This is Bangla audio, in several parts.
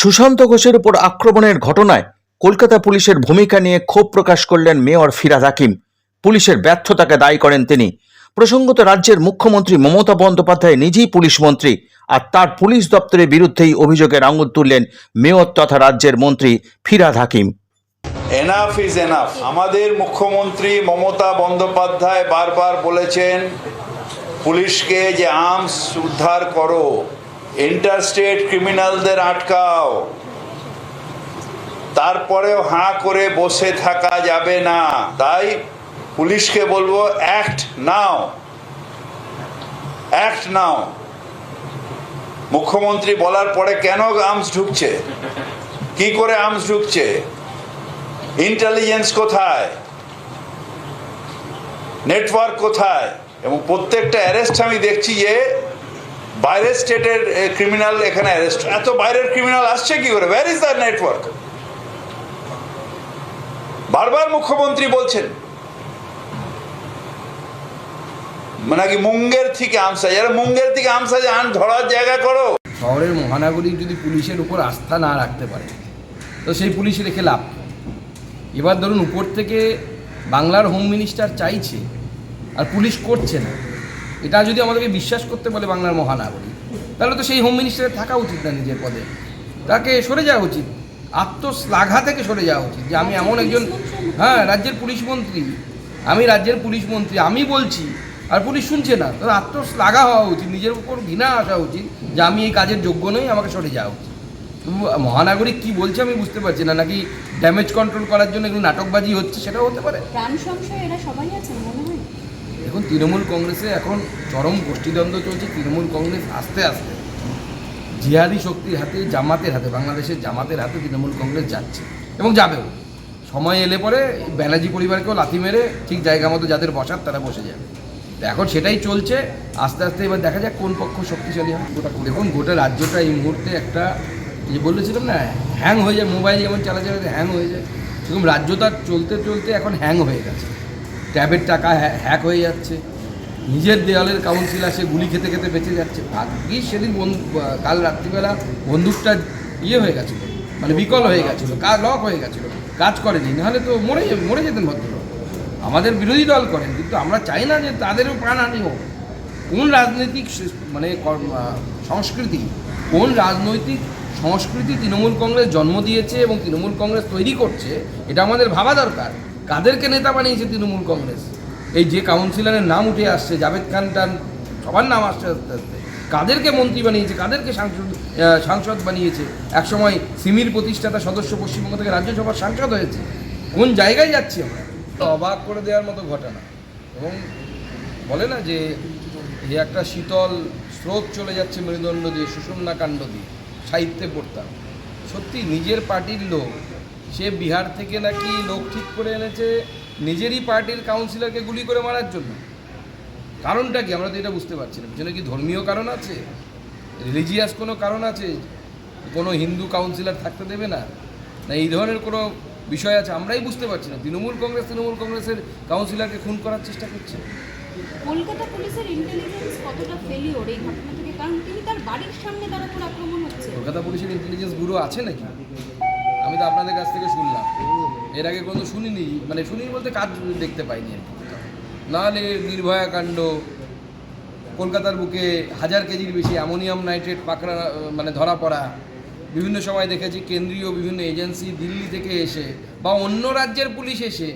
সুশান্ত ঘোষের উপর আক্রমণের ঘটনায় কলকাতা পুলিশের ভূমিকা নিয়ে ক্ষোভ প্রকাশ করলেন মেয়র ফিরাদ হাকিম। পুলিশের ব্যর্থতাকে দায়ী করেন তিনি। প্রসঙ্গত রাজ্যের মুখ্যমন্ত্রী মমতা বন্দ্যোপাধ্যায় নিজেই পুলিশ মন্ত্রী আর তার পুলিশ দপ্তরের বিরুদ্ধেই অভিযোগের আঙুল তুললেন মেয়র তথা রাজ্যের মন্ত্রী Firhad Hakim. Enough is enough আমাদের মুখ্যমন্ত্রী মমতা বন্দ্যোপাধ্যায় বারবার বলেছেন, পুলিশকে যে আর্মস উদ্ধার করো। ইন্টারস্টেট ক্রিমিনালদের আটকাও। তারপরেও হাঁ করে বসে থাকা যাবে না। তাই পুলিশকে বলব অ্যাক্ট নাও অ্যাক্ট নাও মুখ্যমন্ত্রী বলার পরে কেন আর্মস ঢুকছে? কি করে আর্মস ঢুকছে? ইন্টেলিজেন্স কোথায়? নেটওয়ার্ক কোথায়? এবং প্রত্যেকটা অ্যারেস্ট আমি দেখছি যে বাইরের স্টেটের ক্রিমিনাল এখানে অ্যারেস্ট এত বাইরের ক্রিমিনাল আসছে কি করে? ওয়ার ইজ দ্য নেটওয়ার্ক বারবার মুখ্যমন্ত্রী বলছেন নাকি মুঙ্গের থেকে আমসা যারা মুঙ্গের থেকে আমসা আন ধরার জায়গা করো। শহরের মহানাগরিক যদি পুলিশের উপর আস্থা না রাখতে পারে তো সেই পুলিশ রেখে লাভ? এবার ধরুন উপর থেকে বাংলার হোম মিনিস্টার চাইছে আর পুলিশ করছে না। এটা যদি আমাদেরকে বিশ্বাস করতে বলে বাংলার মহানাগরিক তাহলে তো সেই হোম মিনিস্টারের থাকা উচিত না নিজের পদে। তাকে সরে যাওয়া উচিত। আত্মশ্লাঘা থেকে সরে যাওয়া উচিত। যে আমি এমন একজন হ্যাঁ রাজ্যের পুলিশ মন্ত্রী। আমি রাজ্যের পুলিশ মন্ত্রী। আমি বলছি আর পুলিশ শুনছে না। তো আত্মশ্লাঘা হওয়া উচিত। নিজের উপর ঘৃণা আসা উচিত যে আমি এই কাজের যোগ্য নই আমাকে সরে যাওয়া উচিত। মহানাগরিক কি বলছে আমি বুঝতে পারছি না। নাকি ড্যামেজ কন্ট্রোল করার জন্য এগুলো নাটকবাজি হচ্ছে সেটাও হতে পারে? প্রাণ সংশয় এরা সবাই আছেন মনে হয়? দেখুন, তৃণমূল কংগ্রেসে এখন চরম গোষ্ঠীদ্বন্দ্ব চলছে, তৃণমূল কংগ্রেস আস্তে আস্তে। জিহাদি শক্তির হাতে, জামাতের হাতে, বাংলাদেশের জামাতের হাতে তৃণমূল কংগ্রেস যাচ্ছে এবং যাবেও। সময় এলে পরে ব্যানার্জি পরিবারকেও লাথি মেরে ঠিক জায়গা মতো যাদের বসার তারা বসে যাবে। এখন সেটাই চলছে, আস্তে আস্তে এবার দেখা যাক কোন পক্ষ শক্তিশালী হয়। গোটা দেখুন, গোটা রাজ্যটা এই মুহূর্তে একটা যে বলেছিলাম না হ্যাং হয়ে যায় মোবাইল যেমন চালা চালাতে হ্যাং হয়ে যায়। সেরকম রাজ্যটা চলতে চলতে এখন হ্যাং হয়ে গেছে। ট্যাবের টাকা হ্যা- হ্যাক হয়ে যাচ্ছে। নিজের দেওয়ালের কাউন্সিলার সে গুলি খেতে খেতে বেঁচে যাচ্ছে। ভাগ্যিস সেদিন কাল রাত্রিবেলা বন্দুকটা ইয়ে হয়ে গেছিল মানে বিকল হয়ে গেছিল কাজ লক হয়ে গেছিল। কাজ করেনি, নাহলে তো মরে মরে যেতেন ভদ্রলোক। আমাদের বিরোধী দল করেন, কিন্তু আমরা চাই না যে তাদেরও প্রাণহানি হোক। কোন রাজনৈতিক মানে সংস্কৃতি, কোন রাজনৈতিক সংস্কৃতি তৃণমূল কংগ্রেস জন্ম দিয়েছে এবং তৃণমূল কংগ্রেস তৈরি করছে, এটা আমাদের ভাবা দরকার। কাদেরকে নেতা বানিয়েছে তৃণমূল কংগ্রেস? এই যে কাউন্সিলরের নাম উঠে আসছে, জাভেদ খান টান সবার নাম আসছে আস্তে আস্তে। কাদেরকে মন্ত্রী বানিয়েছে, কাদেরকে সাংসদ সাংসদ বানিয়েছে? একসময় সিমির প্রতিষ্ঠাতা সদস্য পশ্চিমবঙ্গ থেকে রাজ্যসভার সাংসদ হয়েছে। কোন জায়গায় যাচ্ছি আমরা? অবাক করে দেওয়ার মতো ঘটনা। এবং বলে না যে এই একটা শীতল স্রোত চলে যাচ্ছে মেরুদণ্ড দিয়ে, সুষুম্না কাণ্ড দিয়ে, সাহিত্যে পড়তাম। সত্যি নিজের পার্টির লোক সে বিহার থেকে নাকি লোক ঠিক করে এনেছে নিজেরই পার্টির কাউন্সিলরকে গুলি করে মারার জন্য। কারণটা কি? আমরা তো এটা বুঝতে পারছি না। পিছনে কি ধর্মীয় কারণ আছে? রিলিজিয়াস কোনো কারণ আছে? কোনো হিন্দু কাউন্সিলর থাকতে দেবে না? না এই ধরনের কোনো বিষয় আছে? আমরাই বুঝতে পারছি না। তৃণমূল কংগ্রেস তৃণমূল কংগ্রেসের কাউন্সিলরকে খুন করার চেষ্টা করছে। কলকাতা পুলিশের ইন্টেলিজেন্স কতটা ফেলিওর এই ঘটনা থেকে? কারণ তিনি তার বাড়ির সামনে তার উপর আক্রমণ হচ্ছে। কলকাতা পুলিশের ইন্টেলিজেন্স ব্যুরো আছে নাকি? আমি তো আপনাদের কাছ থেকে শুনলাম। এর আগে কোনো শুনিনি মানে শুনি বলতে কাজ দেখতে পাইনি আর নাহলে নির্ভয়া কাণ্ড, কলকাতার বুকে হাজার কেজির বেশি অ্যামোনিয়াম নাইট্রেট পাকড়া মানে ধরা পড়া, বিভিন্ন সময় দেখেছি কেন্দ্রীয় বিভিন্ন এজেন্সি দিল্লি থেকে এসে বা অন্য রাজ্যের পুলিশ এসে,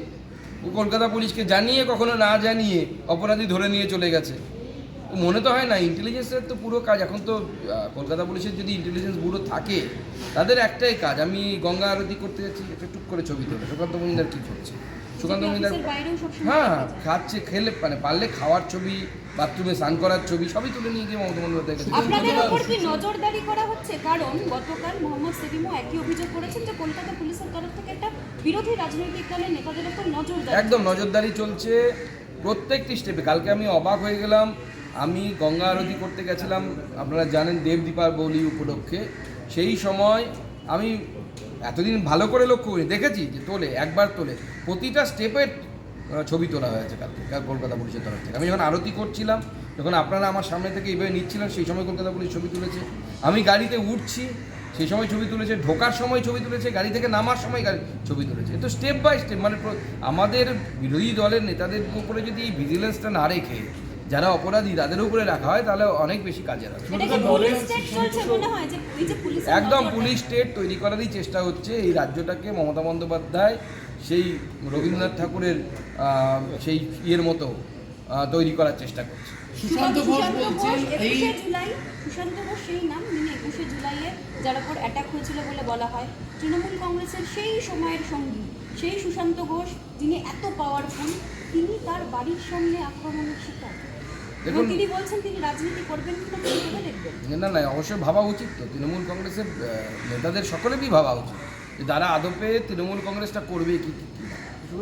কলকাতা পুলিশকে জানিয়ে কখনো না জানিয়ে অপরাধী ধরে নিয়ে চলে গেছে। মনে তো হয় না ইন্টেলিজেন্সের তো পুরো কাজ এখন তো কলকাতা পুলিশের যদি ইন্টেলিজেন্স ব্যুরো থাকে তাদের একটাই কাজ আমি গঙ্গা আরতি করতে যাচ্ছি একটা টুক করে ছবি তোলে সুকান্ত মজুমদার কী করছে? সুকান্ত বাইরেও সবসময় হ্যাঁ খাচ্ছে খেলে মানে পারলে খাওয়ার ছবি বাথরুমে স্নান করার ছবি সবই তুলে নিয়ে গিয়ে মমতা বন্দ্যোপাধ্যায় কাছে আপনাদের উপর কি নজরদারি করা হচ্ছে? কারণ গতকাল মোহাম্মদ সেলিমও একই অভিযোগ করেছেন যে কলকাতা পুলিশের তরফ থেকে একটা বিরোধী রাজনৈতিক দলের নেতাদের উপর নজরদারি একদম নজরদারি চলছে প্রত্যেকটি স্টেপে কালকে আমি অবাক হয়ে গেলাম আমি গঙ্গা আরতি করতে গেছিলাম, আপনারা জানেন দেব দীপাবলি উপলক্ষে। সেই সময় আমি এতদিন ভালো করে লক্ষ্য করি দেখেছি যে তোলে, একবার তোলে, প্রতিটা স্টেপের ছবি তোলা হয়েছে কালকে কাল কলকাতা পুলিশের তরফ থেকে। আমি যখন আরতি করছিলাম, যখন আপনারা আমার সামনে থেকে এইভাবে নিচ্ছিলেন, সেই সময় কলকাতা পুলিশ ছবি তুলেছে। আমি গাড়িতে উঠছি, সেই সময় ছবি তুলেছে, ঢোকার সময় ছবি তুলেছে, গাড়ি থেকে নামার সময় গাড়ি ছবি তুলেছে। তো স্টেপ বাই স্টেপ মানে আমাদের বিরোধী দলের নেতাদের উপরে যদি এই ভিজিলেন্সটা না রেখে যারা অপরাধী তাদের উপরে রাখা হয় তাহলে অনেক বেশি কাজে মনে হয় একদম পুলিশ স্টেট তৈরি করারই চেষ্টা হচ্ছে। এই রাজ্যটাকে মমতা বন্দ্যোপাধ্যায় সেই রবীন্দ্রনাথ ঠাকুরের সেই ইয়ের মতো তৈরি করার চেষ্টা করছে। সুশান্ত ঘোষ বলছেন এই জুলাই সুশান্ত ঘোষ সেই নাম যিনি একুশে জুলাইয়ে যার উপর অ্যাটাক হয়েছিল বলে বলা হয়। তৃণমূল কংগ্রেসের সেই সময়ের সঙ্গী সেই সুশান্ত ঘোষ যিনি এত পাওয়ারফুল তিনি তার বাড়ির সামনে আক্রমণের দেখুন- তিনি বলছেন তিনি রাজনীতি করবেন কিনা তিনি ভেবে দেখবেন। না না অবশ্যই ভাবা উচিত তো। তৃণমূল কংগ্রেসের নেতাদের সকলেরই ভাবা উচিত যে তারা আদপে তৃণমূল কংগ্রেসটা করবে কি কি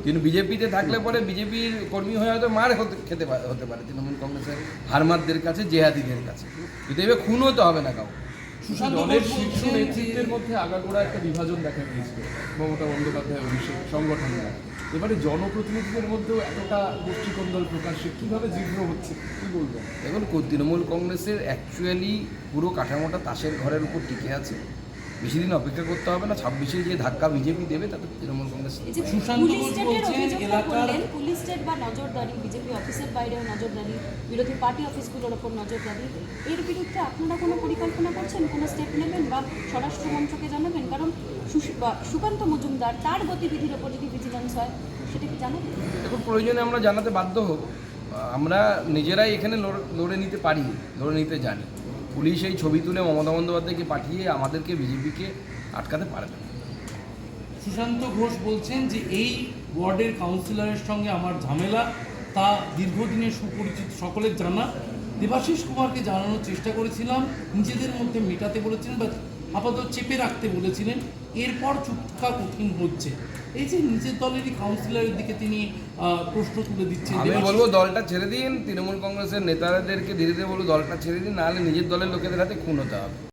কিন্তু বিজেপিতে থাকলে পরে বিজেপির কর্মী হয়ে হয়তো মার হতে খেতে হতে পারে তৃণমূল কংগ্রেসের হারমারদের কাছে জেহাদিদের কাছে। কিন্তু এবার খুন হতে হবে না কাউ সুশান্ত দলের শীর্ষ নেতৃত্বের মধ্যে আগাগোড়া একটা বিভাজন দেখা গিয়েছিল। মমতা বন্দ্যোপাধ্যায় অভিষেক সংগঠনরা এবারে জনপ্রতিনিধিদের মধ্যেও এতটা গোষ্ঠীকন্দল প্রকাশ্যে কীভাবে জীর্ণ হচ্ছে, কী বলবেন? এখন তৃণমূল কংগ্রেসের অ্যাকচুয়ালি পুরো কাঠামোটা তাসের ঘরের উপর টিকে আছে। বেশি দিন অপেক্ষা করতে হবে না ছাব্বিশে যে ধাক্কা বিজেপি দেবে তাতে তৃণমূল কংগ্রেস সুশান্ত পুলিশ স্টেট বা নজরদারি বিজেপি অফিসের বাইরেও নজরদারি বিরোধী পার্টি অফিসগুলোর ওপর নজরদারি এর বিরুদ্ধে আপনারা কোনো পরিকল্পনা করছেন? কোনো স্টেপ নেবেন বা স্বরাষ্ট্র মন্ত্রকে জানাবেন? কারণ সুশ- বা সুকান্ত মজুমদার তার গতিবিধির ওপর যদি ভিজিলেন্স হয় সেটা কি জানাবেন দেখুন প্রয়োজনে আমরা জানাতে বাধ্য হব। আমরা নিজেরাই এখানে লড়- লড়ে নিতে পারি লড়ে নিতে জানি। পুলিশ এই ছবি তুলে মমতা বন্দ্যোপাধ্যায়কে পাঠিয়ে আমাদেরকে বিজেপিকে আটকাতে পারবে না। সুশান্ত ঘোষ বলছেন যে এই ওয়ার্ডের কাউন্সিলরের সঙ্গে আমার ঝামেলা, তা দীর্ঘদিনের সুপরিচিত সকলের জানা। দেবাশিস কুমারকে জানানোর চেষ্টা করেছিলাম, নিজেদের মধ্যে মেটাতে বলেছেন বা আপাতত চেপে রাখতে বলেছিলেন। এরপর চুপ থাকা কঠিন হচ্ছে। এই যে নিজের দলেরই কাউন্সিলরের দিকে তিনি আহ, প্রশ্ন তুলে দিচ্ছেন আমি বলব দলটা ছেড়ে দিন তৃণমূল কংগ্রেসের নেতাদেরকে ধীরে ধীরে বলব দলটা ছেড়ে দিন নাহলে নিজের দলের লোকেদের হাতে খুন হতে হবে।